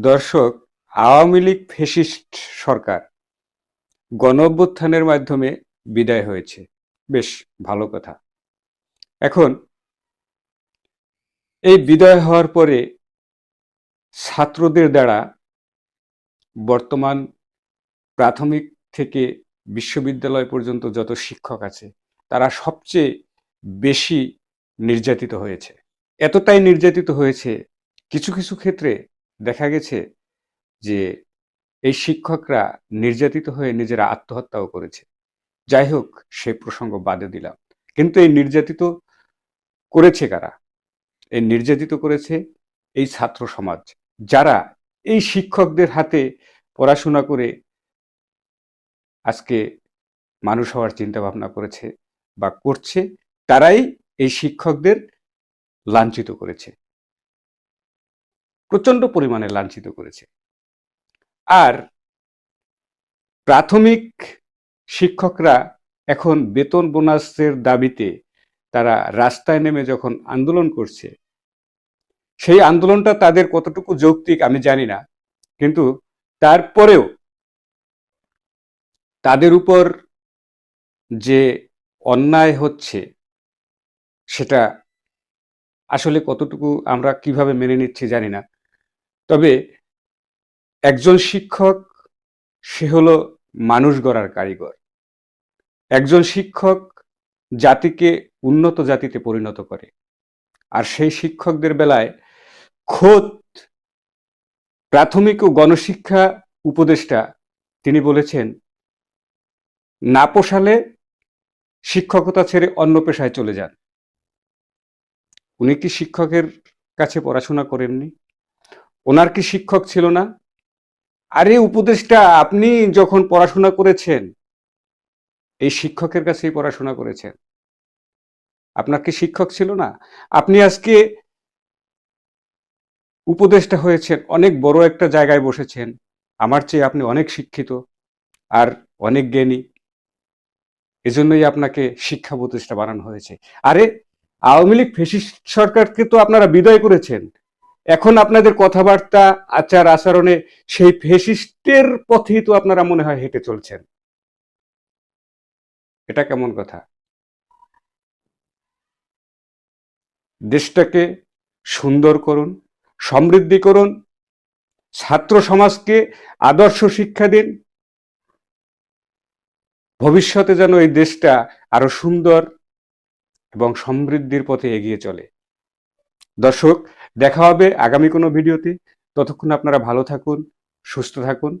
দর্শক, আওয়ামী লীগ ফেসিস্ট সরকার গণঅভ্যুত্থানের মাধ্যমে বিদায় হয়েছে। বেশ ভালো কথা। এখন, এই বিদায় হওয়ার পরে ছাত্রদের দ্বারা বর্তমান প্রাথমিক থেকে বিশ্ববিদ্যালয় পর্যন্ত যত শিক্ষক আছে, তারা সবচেয়ে বেশি নির্যাতিত হয়েছে। এতটাই নির্যাতিত হয়েছে, কিছু কিছু ক্ষেত্রে দেখা গেছে যে এই শিক্ষকরা নির্যাতিত হয়ে নিজেরা আত্মহত্যাও করেছে। যাই হোক, সে প্রসঙ্গ বাদে দিলাম। কিন্তু এই নির্যাতিত করেছে কারা? এই নির্যাতিত করেছে এই ছাত্র সমাজ। যারা এই শিক্ষকদের হাতে পড়াশোনা করে আজকে মানুষ হওয়ার চিন্তা ভাবনা করেছে বা করছে, তারাই এই শিক্ষকদের লাঞ্ছিত করেছে। প্রচণ্ড পরিমাণে লাঞ্ছিত করেছে। আর প্রাথমিক শিক্ষকরা এখন বেতন বোনাসের দাবিতে তারা রাস্তায় নেমে যখন আন্দোলন করছে, সেই আন্দোলনটা তাদের কতটুকু যৌক্তিক আমি জানি না, কিন্তু তারপরেও তাদের উপর যে অন্যায় হচ্ছে, সেটা আসলে কতটুকু আমরা কীভাবে মেনে নিচ্ছি জানি না। তবে একজন শিক্ষক, সে হলো মানুষ গড়ার কারিগর। একজন শিক্ষক জাতিকে উন্নত জাতিতে পরিণত করে। আর সেই শিক্ষকদের বেলায় খোদ প্রাথমিক ও গণশিক্ষা উপদেষ্টা তিনি বলেছেন, না পোষালে শিক্ষকতা ছেড়ে অন্য পেশায় চলে যান। উনি কি শিক্ষকের কাছে পড়াশোনা করেননি? ওনার কি শিক্ষক ছিল না? আরে উপদেশটা আপনি যখন পড়াশোনা করেছেন, এই শিক্ষকের কাছেই পড়াশোনা করেছেন। আপনার কি শিক্ষক ছিল না? আপনি আজকে উপদেষ্টা হয়েছেন, অনেক বড় একটা জায়গায় বসেছেন। আমার চেয়ে আপনি অনেক শিক্ষিত আর অনেক জ্ঞানী। এজন্যই আপনাকে শিক্ষা উপদেষ্টা বানানো হয়েছে। আরে, আওয়ামী লীগ ফেসিস্ট সরকারকে তো আপনারা বিদায় করেছেন। এখন আপনাদের কথাবার্তা, আচার আচরণে সেই ফেসিস্টের পথেই তো আপনারা মনে হয় হেঁটে চলছেন। এটা কেমন কথা? দেশটাকে সুন্দর করুন, সমৃদ্ধি করুন, ছাত্র সমাজকে আদর্শ শিক্ষা দিন। ভবিষ্যতে যেন এই দেশটা আরও সুন্দর এবং সমৃদ্ধির পথে এগিয়ে চলে। দর্শক দেখা হবে আগামী কোনো ভিডিওতে। ততক্ষণ আপনারা ভালো থাকুন সুস্থ থাকুন।